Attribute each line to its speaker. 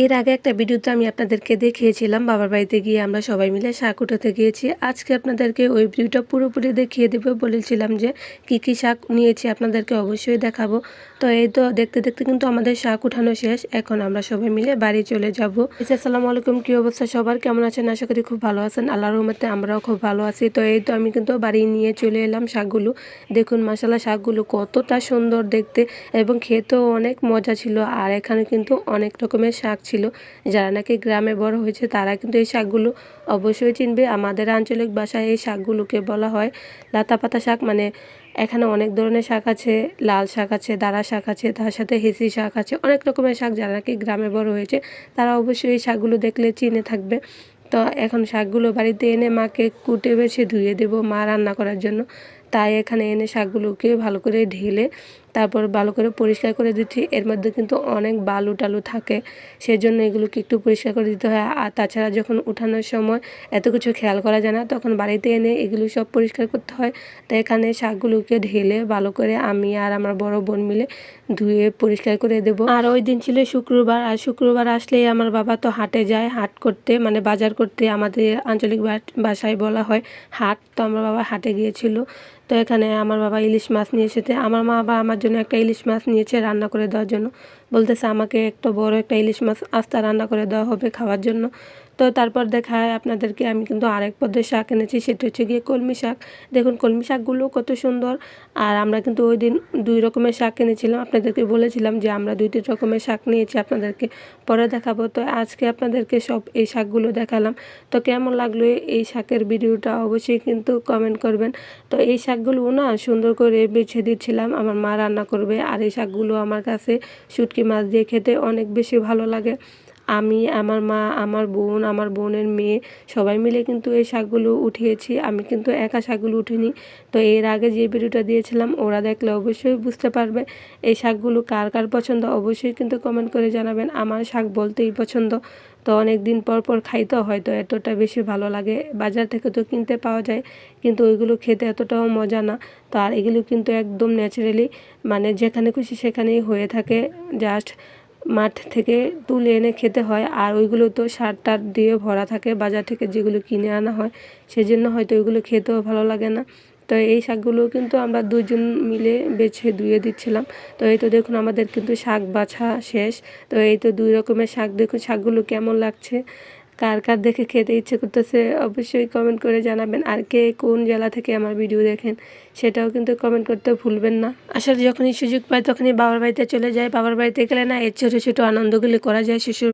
Speaker 1: এর আগে একটা ভিডিওতে আমি আপনাদেরকে দেখিয়েছিলাম, বাবার বাড়িতে গিয়ে আমরা সবাই মিলে শাক উঠাতে গিয়েছি। আজকে আপনাদেরকে ওই ভিডিওটা পুরোপুরি দেখিয়ে দেবো। বলেছিলাম যে কি কি শাক নিয়েছি আপনাদেরকে অবশ্যই দেখাবো। তো এই তো দেখতে দেখতে কিন্তু আমাদের শাক উঠানো শেষ। এখন আমরা সবাই মিলে বাড়ি চলে যাব। আসসালামু আলাইকুম, কী অবস্থা সবার? কেমন আছেন? আশা করি খুব ভালো আছেন। আল্লাহর রহমতে আমরাও খুব ভালো আছি। তো এই তো আমি কিন্তু বাড়ি নিয়ে চলে এলাম শাকগুলো। দেখুন মশালা শাকগুলো কতটা সুন্দর দেখতে এবং খেতেও অনেক মজা ছিল। আর এখানে কিন্তু অনেক রকমের শাক ছিল। যারা নাকি গ্রামে বড় হয়েছে, তারা কিন্তু এই শাকগুলো অবশ্যই চিনবে। আমাদের আঞ্চলিক ভাষায় এই শাকগুলোকে বলা হয় লাতা পাতা শাক। মানে এখানে অনেক ধরনের শাক আছে, লাল শাক আছে দাঁড়া শাক আছে, তার সাথে হেসি শাক আছে, অনেক রকমের শাক যারা নাকি গ্রামে বড় হয়েছে, তারা অবশ্যই এই শাকগুলো দেখলে চিনে থাকবে। তো এখন শাকগুলো বাড়িতে এনে মাকে কুটে বেছে ধুয়ে দেবো মা রান্না করার জন্য। তাই এখানে এনে শাকগুলোকে ভালো করে ঢেলে তারপর ভালো করে পরিষ্কার করে দিচ্ছি। এর মধ্যে কিন্তু অনেক বালু টালু থাকে, সেজন্য এগুলোকে একটু পরিষ্কার করে দিতে হয়। আর তাছাড়া যখন উঠানোর সময় এত কিছু খেয়াল করা যায় না, তখন বাড়িতে এনে এগুলো সব পরিষ্কার করতে হয়। তাই এখানে শাকগুলোকে ঢেলে ভালো করে আমি আর আমার বড় বোন মিলে ধুয়ে পরিষ্কার করে দেব। আর ওই দিন ছিল শুক্রবার, আর শুক্রবার আসলেই আমার বাবা তো হাটে যায়, হাট করতে মানে বাজার করতে আমাদের আঞ্চলিক ভাষায় বলা হয় হাট। তো আমার বাবা হাটে গিয়েছিল। তো এখানে আমার বাবা ইলিশ মাছ নিয়ে এসেছে। আমার মা বা আমার জন্য একটা ইলিশ মাছ নিয়েছে রান্না করে দেওয়ার জন্য। বলতেছে আমাকে একটা বড় একটা ইলিশ মাছ আস্তা রান্না করে দেওয়া হবে খাওয়ার জন্য। তো তারপর দেখায় আপনাদেরকে, আমি কিন্তু আরেক পদের শাক এনেছি, সেটা হচ্ছে গিয়ে কলমি শাক। দেখুন, কলমি শাকগুলো কত সুন্দর। আর আমরা কিন্তু ওই দিন দুই রকমের শাক এনেছিলাম। আপনাদেরকে বলেছিলাম যে আমরা দুই তিন রকমের শাক নিয়েছি, আপনাদেরকে পরে দেখাবো। তো আজকে আপনাদেরকে সব এই শাকগুলো দেখালাম। তো কেমন লাগল এই শাকের ভিডিওটা অবশ্যই কিন্তু কমেন্ট করবেন। তো এই শাকগুলো না সুন্দর করে বেছে দিচ্ছিলাম, আমার মা রান্না করবে। আর এই শাকগুলো আমার কাছে শুটকি মাছ দিয়ে খেতে অনেক বেশি ভালো লাগে। আমি, আমার মা, আমার বোন, আমার বোনের মেয়ে, সবাই মিলে কিন্তু এই শাকগুলো উঠিয়েছি। আমি কিন্তু একা শাকগুলো উঠিনি। তো এর আগে যে ভিডিওটা দিয়েছিলাম, ওরা দেখলে অবশ্যই বুঝতে পারবে এই শাকগুলো কার কার পছন্দ। অবশ্যই কিন্তু কমেন্ট করে জানাবেন, আমার শাক বলতেই পছন্দ। তো অনেক দিন পর পর খাইতে হয়তো এতটা বেশি ভালো লাগে। বাজার থেকে তো কিনতে পাওয়া যায়, কিন্তু ওইগুলো খেতে এতটাও মজা না। তো আর এগুলো কিন্তু একদম ন্যাচারালি মানে যেখানে খুশি সেখানেই হয়ে থাকে। জাস্ট মাঠ থেকে তুলে এনে খেতে হয়। আর ওইগুলো তো সার টার দিয়ে ভরা থাকে, বাজার থেকে যেগুলো কিনে আনা হয়, সেজন্য হয়তো ওইগুলো খেতেও ভালো লাগে না। তো এই শাকগুলো কিন্তু আমরা দুজন মিলে বেছে ধুয়ে দিচ্ছিলাম। তো এই তো দেখুন আমাদের কিন্তু শাক বাছা শেষ। তো এই তো দুই রকমের শাক। দেখুন শাকগুলো কেমন লাগছে। কার কার দেখে খেতে ইচ্ছে করতেছে, অবশ্যই কমেন্ট করে জানাবেন। আর কে কোন জেলা থেকে আমার ভিডিও দেখেন, সেটাও কিন্তু কমেন্ট করতে ভুলবেন না। আসলে যখনই সুযোগ পাই, তখনই বাবার বাড়িতে চলে যায় বাবার বাড়িতে গেলে না, এর ছোটো ছোটো আনন্দগুলি করা যায় শিশুর